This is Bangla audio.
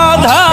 আধার